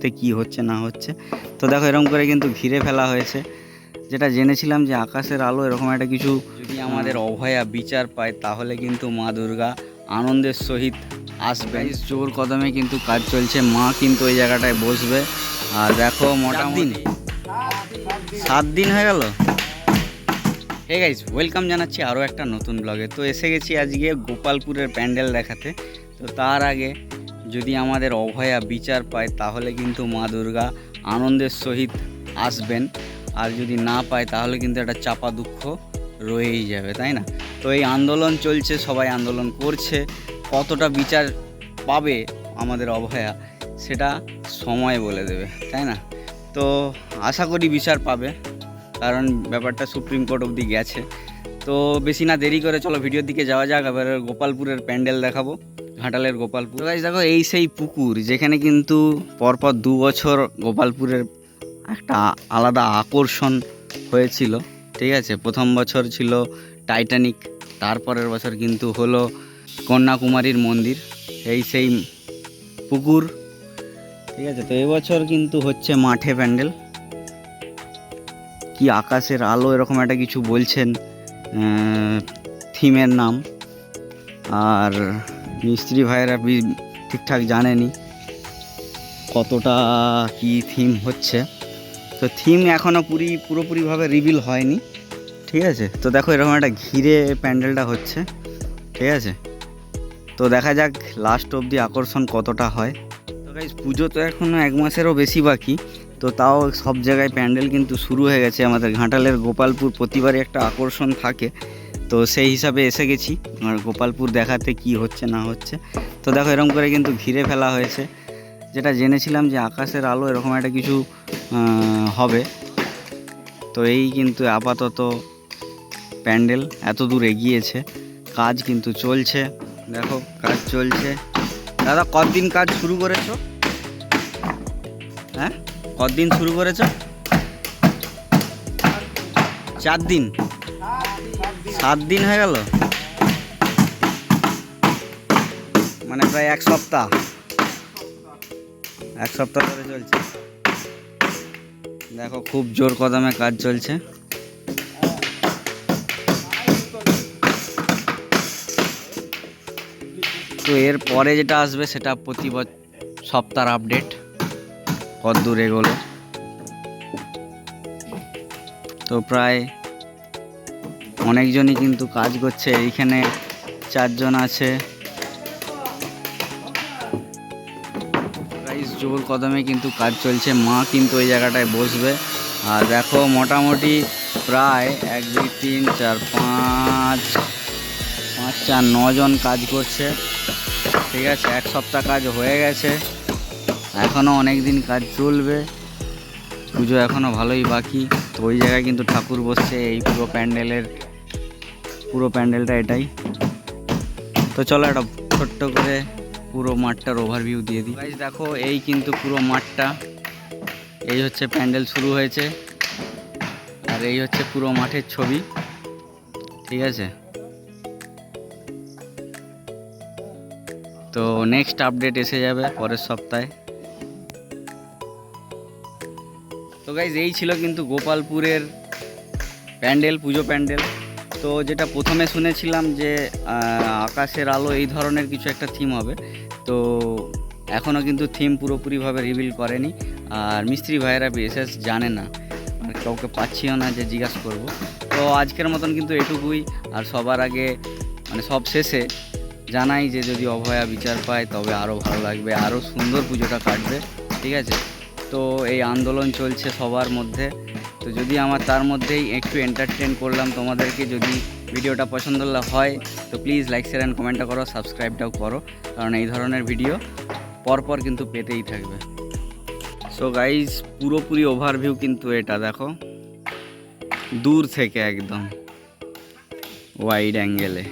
দেখাতে কি হচ্ছে না হচ্ছে। তো দেখো এরকম করে কিন্তু ঘিরে ফেলা হয়েছে। যেটা জেনেছিলাম যে আকাশের আলো এরকম একটা কিছু যদি আমাদের অভয়া বিচার পায় তাহলে কিন্তু মা দুর্গা আনন্দের সহিত আসবেন। জোর কদমে কিন্তু কাজ চলছে। মা কিন্তু ওই জায়গাটায় বসবে। আর দেখো মোটামুটি সাত দিন। হয়ে গেল? হে গাইজ ওয়েলকাম জানাচ্ছি আরও একটা নতুন ব্লগে তো এসে গেছি আজকে গোপালপুরের প্যান্ডেল দেখাতে। তো তার আগে যদি আমাদের অভয়া বিচার পায়, তাহলে কিন্তু মা দুর্গা আনন্দের সহিত আসবেন। আর যদি না পায়, তাহলে কিন্তু একটা চাপা দুঃখ রয়েই যাবে, তাই না? তো এই আন্দোলন চলছে, সবাই আন্দোলন করছে। কতটা বিচার পাবে আমাদের অভয়া, সেটা সময় বলে দেবে, তাই না? তো আশা করি বিচার পাবে, কারণ ব্যাপারটা সুপ্রিম কোর্ট অবধি গেছে। তো বেশি না দেরি করে চলো, ভিডিওর দিকে যাওয়া যাক। এবার গোপালপুরের প্যান্ডেল দেখাবো। ঘাটালের গোপালপুর। গাইজ দেখো, এই সেই পুকুর, যেখানে কিন্তু পরপর দু বছর গোপালপুরের একটা আলাদা আকর্ষণ হয়েছিল। ঠিক আছে, প্রথম বছর ছিল টাইটানিক তারপরের বছর কিন্তু হলো কন্যাকুমারীর মন্দির। এই সেই পুকুর, ঠিক আছে, তো এবছর কিন্তু হচ্ছে মাঠে প্যান্ডেল। কি আকাশের আলো, এরকম একটা কিছু বলছেন থিমের নাম। আর মিস্ত্রি ভাইয়েরা ঠিকঠাক জানেনি কতটা কি থিম হচ্ছে। তো থিম এখনও পুরি পুরোপুরিভাবে রিভিল হয়নি, ঠিক আছে? তো দেখো এরকম একটা ঘিরে প্যান্ডেলটা হচ্ছে, ঠিক আছে? তো দেখা যাক লাস্ট অবধি আকর্ষণ কতটা হয়। তো গাইজ পুজো তো এখনও এক মাসেরও বেশি বাকি, তো তাও সব জায়গায় প্যান্ডেল কিন্তু শুরু হয়ে গেছে। আমাদের ঘাটালের গোপালপুর প্রতিবারই একটা আকর্ষণ থাকে। তো সেই হিসাবে এসে গেছি, আর গোপালপুর দেখাতে কি হচ্ছে না হচ্ছে। তো দেখো এরকম করে কিন্তু ঘিরে ফেলা হয়েছে। যেটা জেনেছিলাম যে আকাশের আলো এরকম একটা কিছু হবে। তো এই কিন্তু আপাতত প্যান্ডেল এত দূর এগিয়েছে। কাজ কিন্তু চলছে। দেখো কাজ চলছে। দাদা, কতদিন কাজ শুরু করেছ? হ্যাঁ? কতদিন শুরু করেছ? চার দিন সাত দিন হয়ে গেল? মানে প্রায় এক সপ্তাহ। এক সপ্তাহ ধরে চলছে। দেখো, খুব জোর কদমে কাজ চলছে। তো এর পরে যেটা আসবে, সেটা প্রতি সপ্তাহের আপডেট কত দূর এগোলো। তো প্রায় অনেকজনই কিন্তু কাজ করছে, এইখানে চারজন আছে। জোর কদমে কিন্তু কাজ চলছে, মা কিন্তু ওই জায়গাটায় বসবে। আর দেখো, মোটামুটি প্রায় এক, দুই, তিন, চার, পাঁচ পাঁচ, চার, নজন কাজ করছে। ঠিক আছে, এক সপ্তাহ কাজ হয়ে গেছে। এখনও অনেক দিন কাজ চলবে। পুজো এখনও ভালোই বাকি। তো ওই জায়গায় কিন্তু ঠাকুর বসছে, এই পুরো প্যান্ডেলের পুরো প্যান্ডেলটা এটাই। তো চলো একটা ছোট্ট করে পুরো মাঠটার ওভারভিউ দিয়ে দিই। Guys, দেখো এই কিন্তু পুরো মাঠটা। এই হচ্ছে প্যান্ডেল শুরু হয়েছে। আর এই হচ্ছে পুরো মাঠের ছবি। ঠিক আছে? তো নেক্সট আপডেট এসে যাবে পরের সপ্তাহে। তো গাইজ এই ছিল কিন্তু গোপালপুরের প্যান্ডেল পুজো প্যান্ডেল। তো যেটা প্রথমে শুনেছিলাম যে আকাশের আলো এই ধরনের কিছু একটা থিম হবে। তো এখনও কিন্তু থিম পুরোপুরিভাবে রিভিল করেনি। আর মিস্ত্রি ভাইয়েরা বিশেষ জানে না। কাউকে পাচ্ছিও না যে জিজ্ঞাসা করব। তো আজকের মতন কিন্তু এটুকুই। আর সবার আগে মানে সব শেষে জানাই যে যদি অভয়া বিচার পায়, তবে আরও ভালো লাগবে। আরও সুন্দর পুজোটা কাটবে। ঠিক আছে? তো এই আন্দোলন চলছে সবার মধ্যে। তো যদি আমার তার মধ্যেই একটু এন্টারটেন করলাম তোমাদেরকে, যদি ভিডিওটা পছন্দ হয়, তো প্লিজ লাইক শেয়ার অ্যান্ড কমেন্টটা করো সাবস্ক্রাইবটাও করো, কারণ এই ধরনের ভিডিও পরপর কিন্তু পেতেই থাকবে। সো গাইজ পুরোপুরি ওভারভিউ কিন্তু এটা, দেখো। দূর থেকে একদম। ওয়াইড অ্যাঙ্গেলে